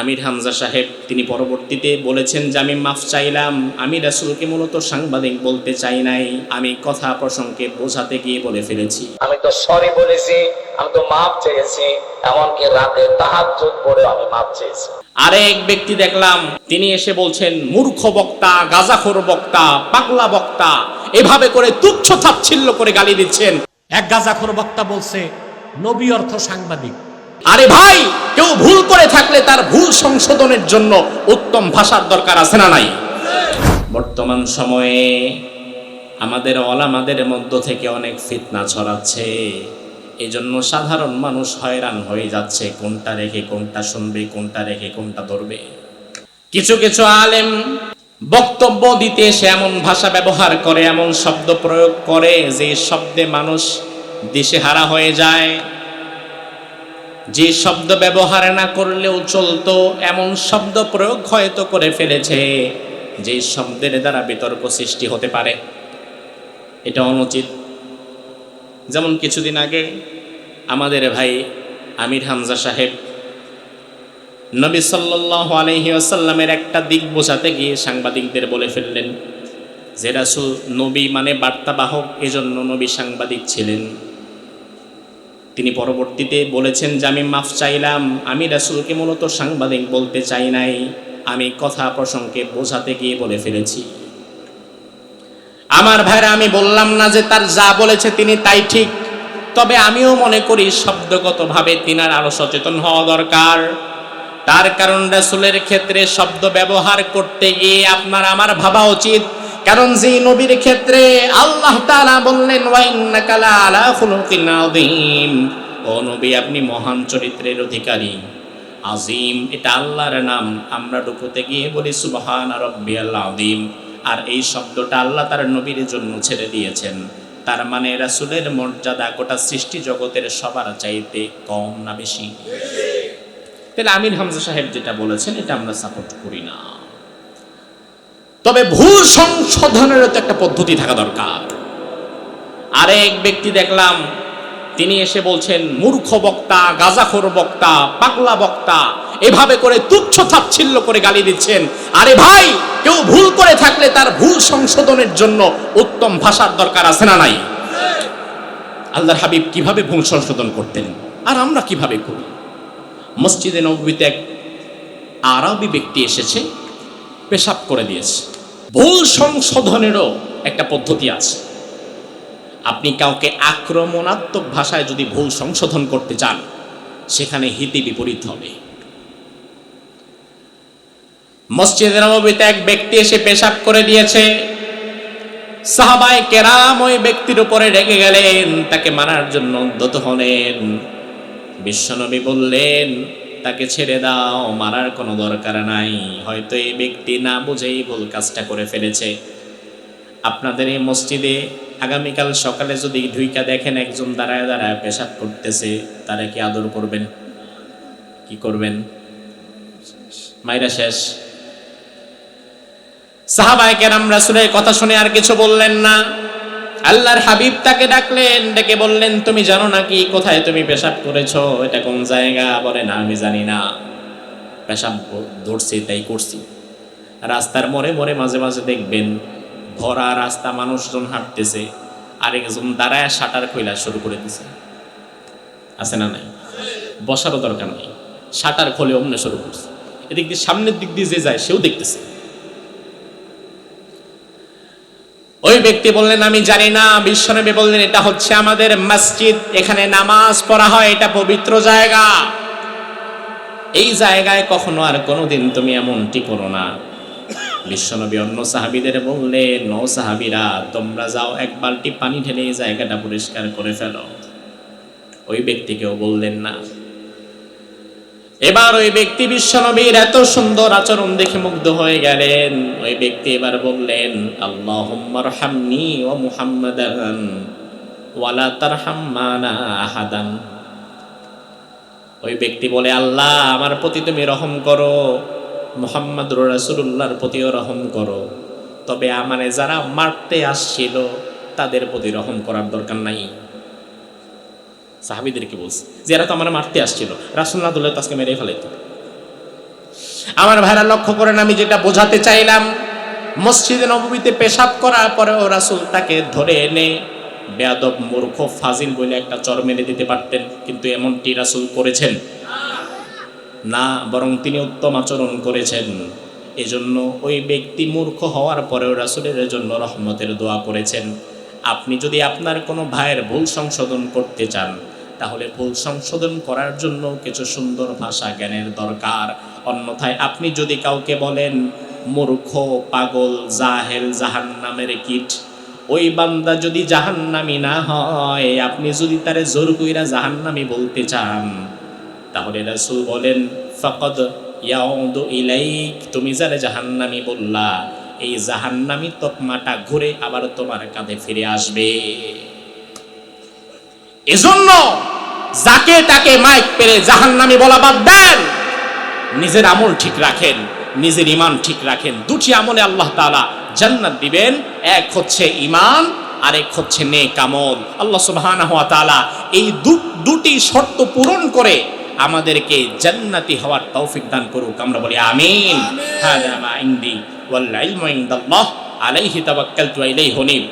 আমির হামজা সাহেব তিনি পরবর্তীতে বলেছেন যে আমি মাফ চাইলাম। আমি রাসুলকে মূলত সাংবাদিক বলতে চাই নাই। আমি কথা প্রসঙ্গে বোঝাতে গিয়ে বলে ফেলেছি। আমি তো সরি বলেছি আমি তো মাপ চেয়েছি। এমনকি রাতে তাহাজ্জুদ পড়ে আমি মাপ চেয়েছি। আরেক ব্যক্তি দেখলাম তিনি এসে বলছেন মূর্খ বক্তা গাজাখোর বক্তা পাগলা বক্তা এভাবে করে তুচ্ছ তাচ্ছিল্য করে গালি দিচ্ছেন। এক গাজাখোর বক্তা বলছে নবী অর্থ সাংবাদিক। আরে ভাই, কেউ ভুল করে থাকলে তার ভুল সংশোধনের জন্য উত্তম ভাষার দরকার আছে না নাই? বর্তমান সময়ে আমাদের অলামাদের মধ্য থেকে অনেক ফিতনা ছড়াচ্ছে। এই জন্য সাধারণ মানুষ হয়রান হয়ে যাচ্ছে, কোনটা রেখে কোনটা শুনবে, কোনটা রেখে কোনটা ধরবে। কিছু কিছু আলেম বক্তব্য দিতে এসে এমন ভাষা ব্যবহার করে, এমন শব্দ প্রয়োগ করে যে শব্দে মানুষ দিশেহারা হয়ে যায়। যে শব্দ ব্যবহার না করলেও চলতো, এমন শব্দ প্রয়োগ হয়তো করে ফেলেছে। যে শব্দের দ্বারা বিতর্ক সৃষ্টি হতে পারে। এটা অনুচিত। যেমন কিছুদিন আগে আমাদের ভাই আমির হামজা সাহেব নবী সাল্লাহ আলহি আসাল্লামের একটা দিক বোঝাতে গিয়ে সাংবাদিকদের বলে ফেললেন যে রাসুল নবী মানে বার্তাবাহক, এজন্য নবী সাংবাদিক ছিলেন। তিনি পরবর্তীতে বলেছেন যে আমি মাফ চাইলাম। আমি রাসুলকে মূলত সাংবাদিক বলতে চাই নাই। আমি কথা প্রসঙ্গে বোঝাতে গিয়ে বলে ফেলেছি। আমার ভাইরা, আমি বললাম না যে তার যা বলেছে তিনি তাই ঠিক। তবে আমিও মনে করি শব্দগতভাবে তিনার আরও সচেতন হওয়া দরকার। তার কারণ রাসুলের ক্ষেত্রে শব্দ ব্যবহার করতে গিয়ে আপনার আমার ভাবা উচিত। কারণ যে নবীর ক্ষেত্রে আল্লাহ তাআলা বললেন, ওয়াইন্নাকা লাআলা খুলুকিন আযীম। ও নবী, আপনি মহান চরিত্রের অধিকারী আজিম এটা আল্লাহর নাম। আমরা রুকুতে গিয়ে বলি, সুবহান রাব্বিয়াল আযীম। আর এই শব্দটা আল্লাহ তার নবীর জন্য ছেড়ে দিয়েছেন। তার মানে রাসূলের মর্যাদা গোটা সৃষ্টি জগতের সবার চাইতে কম না বেশি? তাহলে আমির হামজা সাহেব যেটা বলেছেন, এটা আমরা সাপোর্ট করি না। তবে ভুল সংশোধনেরও তো একটা পদ্ধতি থাকা দরকার। আরেক ব্যক্তি দেখলাম, তিনি এসে বলছেন, মূর্খ বক্তা, গাজাখোর বক্তা, পাগলা বক্তা, এভাবে করে তুচ্ছ তাচ্ছিল্য করে গালি দিচ্ছেন। আরে ভাই, কেউ ভুল করে থাকলে তার ভুল সংশোধনের জন্য উত্তম ভাষার দরকার আছে না নাই? আল্লাহর হাবিব কীভাবে ভুল সংশোধন করতেন আর আমরা কীভাবে করি? মসজিদে নবীতে এক আরবি ব্যক্তি এসেছে, পেশাব করে দিয়েছে। ভুল সংশোধনেরও একটা পদ্ধতি আছে। আপনি কাউকে আক্রমণাত্মক ভাষায় যদি ভুল সংশোধন করতে চান, সেখানে হিতে বিপরীত হবে। মসজিদের নবীতে এক ব্যক্তি এসে পেশাব করে দিয়েছে। সাহাবায় কেরাম ওই ব্যক্তির উপরে রেগে গেলেন, তাকে মারার জন্য উদ্যত হলেন। বিশ্বনবী বললেন তাকে ছেড়ে দাও, মারার কোনো দরকার নাই। হয়তো এই ব্যক্তি না বুঝেই ভুল কাজটা করে ফেলেছে। আপনাদের এই মসজিদে আগামীকাল সকালে যদি ঢুইকা দেখেন একজন দাঁড়ায় দাঁড়ায় পেশাব করতেছে, তারা কি আদর করবেন? কি করবেন? মাইরা শেষ। সাহাবায় কেরাম রাসুলের কথা শুনে আর কিছু বললেন না। আল্লাহর হাবিব তাকে ডাকলেন, ডেকে বললেন, তুমি জানো নাকি কোথায় তুমি পেশাব করেছ? এটা কোন জায়গা? বলে, না, আমি জানি না। পেশাব ধরছি, তাই করছি। রাস্তার মোড়ে মোড়ে মাঝে মাঝে দেখবেন ভরা রাস্তা, মানুষজন হাঁটতেছে, আরেকজন দাঁড়ায় শাটার খইলা শুরু করে দিছে। আছে না নাই? বসারও দরকার নেই। শাটার খোলে অমনে শুরু করছে। এদিক দিয়ে সামনের দিক দিয়ে যে যায়, সেও দেখতেছে। ওই ব্যক্তি বললেন, আমি জানি না, বিশ্বনবী বললেন, এটা হচ্ছে আমাদের মসজিদ, এখানে নামাজ পড়া হয়, এটা পবিত্র জায়গা। এই জায়গায় কখনো আর কোনোদিন তুমি এমনটি করো না। বিশ্বনবী অন্য সাহাবিদের বললেন নো সাহাবিরা, তোমরা যাও, এক বালতি পানি ঢেলে এই জায়গাটা পরিষ্কার করে ফেলো। ওই ব্যক্তিকেও বললেন, না। এবার ওই ব্যক্তি বিশ্বনবীর এত সুন্দর আচরণ দেখে মুগ্ধ হয়ে গেলেন। ওই ব্যক্তি এবার বললেন, আল্লাহুম্মা রহামনি ও মুহাম্মাদান ওয়ালা তারহাম মানা আহাদান। ওই ব্যক্তি বলে, আল্লাহ, আমার প্রতি তুমি রহম করো মোহাম্মদ রাসূলুল্লাহর প্রতিও রহম করো। তবে আমারে যারা মারতে আসছিল, তাদের প্রতি রহম করার দরকার নাই। সাহাবিদেরকে বলছে যে এরা তো আমার মারতে আসছিল রাসুল্লাহ দুল্লাহ তো আজকে মেরে ফেলাইতো। আমার ভাইরা লক্ষ্য করেন, আমি যেটা বোঝাতে চাইলাম, মসজিদে নবমীতে পেশাব করার পরেও রাসূল তাকে ধরে এনে বেয়াদব, মূর্খ, ফাজিল বলে একটা চর মেরে দিতে পারতেন, কিন্তু এমনটি রাসুল করেছেন না, বরং তিনি উত্তম আচরণ করেছেন। এজন্য ওই ব্যক্তি মূর্খ হওয়ার পরেও রাসুলের জন্য রহমতের দোয়া করেছেন আপনি যদি আপনার কোনো ভাইয়ের ভুল সংশোধন করতে চান, তাহলে ভুল সংশোধন করার জন্য কিছু সুন্দর ভাষা জ্ঞানের দরকার। অন্যথায় আপনি যদি কাউকে বলেন, মূর্খ, পাগল, জাহেল, জাহান্নামের কীট। ওই বান্দা যদি জাহান্নামি না হয়, আপনি যদি তারে জোর কইরা জাহান্নামি বলতে চান, তাহলে রাসূল বলেন, ফাকাদ ইয়াউদু ইলাইক। তুমি যারে জাহান্নামি বললা এই জাহান্নামি তকমাটা ঘুরে আবার তোমার কাঁধে ফিরে আসবে। এজন্য যাকে তাকে মাইক পেরে জাহান্নামি বলা বাদ দেন নিজের আমল ঠিক রাখেন নিজের ইমান ঠিক রাখেন। দুটি আমলে আল্লাহ তাআলা জান্নাত দিবেন এক হচ্ছে ইমান আরেক হচ্ছে নেক আমল। আল্লাহ সুবহানাহু ওয়া তাআলা এই দুটি শর্ত পূরণ করে আমাদেরকে জান্নাতি হওয়ার তৌফিক দান করুক। আমরা বলি আমিন। মা ইনদি। والعلم عند الله. عليه توكلت وإليه نيب